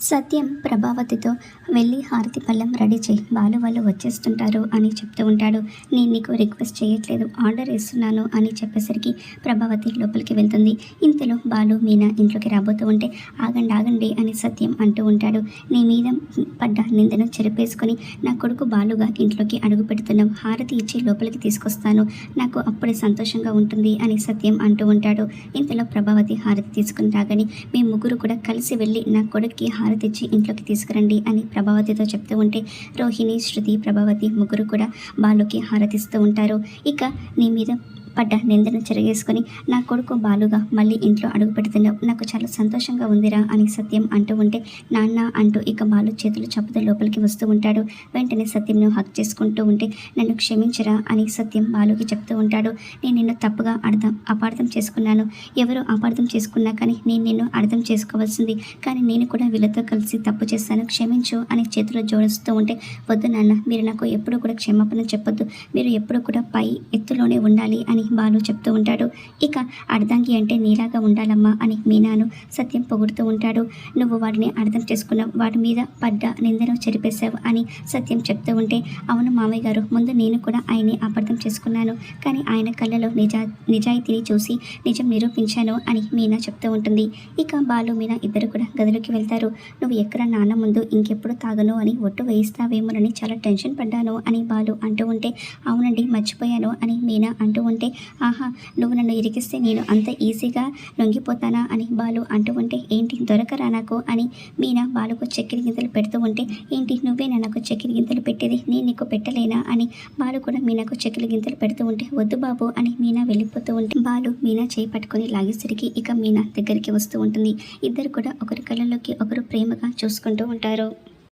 సత్యం ప్రభావతితో వెళ్ళి హారతి పళ్ళెం రెడీ చేయి. బాలు వాళ్ళు వచ్చేస్తుంటారు అని చెప్తూ ఉంటాడు. నేను నీకు రిక్వెస్ట్ చేయట్లేదు. ఆర్డర్ ఇస్తున్నాను అని చెప్పేసరికి ప్రభావతి లోపలికి వెళ్తుంది. ఇంతలో బాలు మీనా ఇంట్లోకి రాబోతూ ఉంటే ఆగండి ఆగండి అని సత్యం అంటూ ఉంటాడు. నీ మీద పడ్డ నిందను చెరిపేసుకొని నా కొడుకు బాలుగా ఇంట్లోకి అడుగు పెడుతున్నావు. హారతి ఇచ్చి లోపలికి తీసుకొస్తాను. నాకు అప్పుడే సంతోషంగా ఉంటుంది అని సత్యం అంటూ ఉంటాడు. ఇంతలో ప్రభావతి హారతి తీసుకుని రాగానే మీ ముగ్గురు కూడా కలిసి వెళ్ళి నా కొడుక్కి హారతి తెచ్చి ఇంట్లోకి తీసుకురండి అని ప్రభావతితో చెప్తూ ఉంటే రోహిణి శృతి ప్రభావతి ముగ్గురు కూడా బాలుకి హారతిస్తూ ఉంటారు. ఇక నీ మీద పడ్డ నిందను చెరగేసుకుని నా కొడుకు బాలుగా మళ్ళీ ఇంట్లో అడుగు పెడుతున్నావు. నాకు చాలా సంతోషంగా ఉందిరా అని సత్యం అంటూ ఉంటే నాన్న అంటూ ఇక బాలు చేతులు చప్పుతో లోపలికి వస్తూ ఉంటాడు. వెంటనే సత్యంను హక్ చేసుకుంటూ ఉంటే నన్ను క్షమించరా అని సత్యం బాలుకి చెప్తూ ఉంటాడు. నేను నిన్ను తప్పుగా అర్థం అపార్థం చేసుకున్నాను. ఎవరు అపార్థం చేసుకున్నా కానీ నేను నిన్ను అర్థం చేసుకోవాల్సింది. కానీ నేను కూడా వీళ్ళతో కలిసి తప్పు చేస్తాను. క్షమించు అని చేతిలో జోడిస్తూ ఉంటే వద్దు నాన్న మీరు నాకు ఎప్పుడూ కూడా క్షమాపణ చెప్పొద్దు. మీరు ఎప్పుడూ కూడా పై ఎత్తులోనే ఉండాలి అని బాలు చెప్తూ ఉంటాడు. ఇక అర్ధాంగి అంటే నీలాగా ఉండాలమ్మా అని మీనాను సత్యం పొగుడుతూ ఉంటాడు. నువ్వు వాడిని అర్థం చేసుకున్నావు. వాడి మీద పడ్డ నిందను చెరిపేశావు అని సత్యం చెప్తూ ఉంటే అవును మామయ్య గారు ముందు నేను కూడా ఆయన్ని అపార్థం చేసుకున్నాను. కానీ ఆయన కళ్ళలో నిజా నిజాయితీని చూసి నిజం నిరూపించాను అని మీనా చెప్తూ ఉంటుంది. ఇక బాలు మీనా ఇద్దరు కూడా గదిలోకి వెళ్తారు. నువ్వు ఎక్కడ నాన్న ముందు ఇంకెప్పుడు తాగను అని ఒట్టు వేయిస్తావేమోనని చాలా టెన్షన్ పడ్డాను అని బాలు అంటూ ఉంటే అవునండి మర్చిపోయాను అని మీనా అంటూ ఉంటే ఆహా నువ్వు నన్ను ఇరికిస్తే నేను అంత ఈజీగా లొంగిపోతానా? అని బాలు అంటూ ఉంటే ఏంటి దొరకరా నాకు? అని మీనా బాలుకు చక్కెర గింతలు పెడుతూ ఉంటే ఏంటి నువ్వేనా నాకు చక్కెర గింతలు పెట్టేది? నేను నీకు పెట్టలేనా? అని బాలు కూడా మీనాకు చక్కెర గింతలు పెడుతూ ఉంటే వద్దు బాబు అని మీనా వెళ్ళిపోతూ ఉంటే బాలు మీనా చేయి పట్టుకొని లాగేసరికి ఇక మీనా దగ్గరికి వస్తూ ఉంటుంది. ఇద్దరు కూడా ఒకరి కళ్ళలోకి ఒకరు ప్రేమగా చూసుకుంటూ ఉంటారు.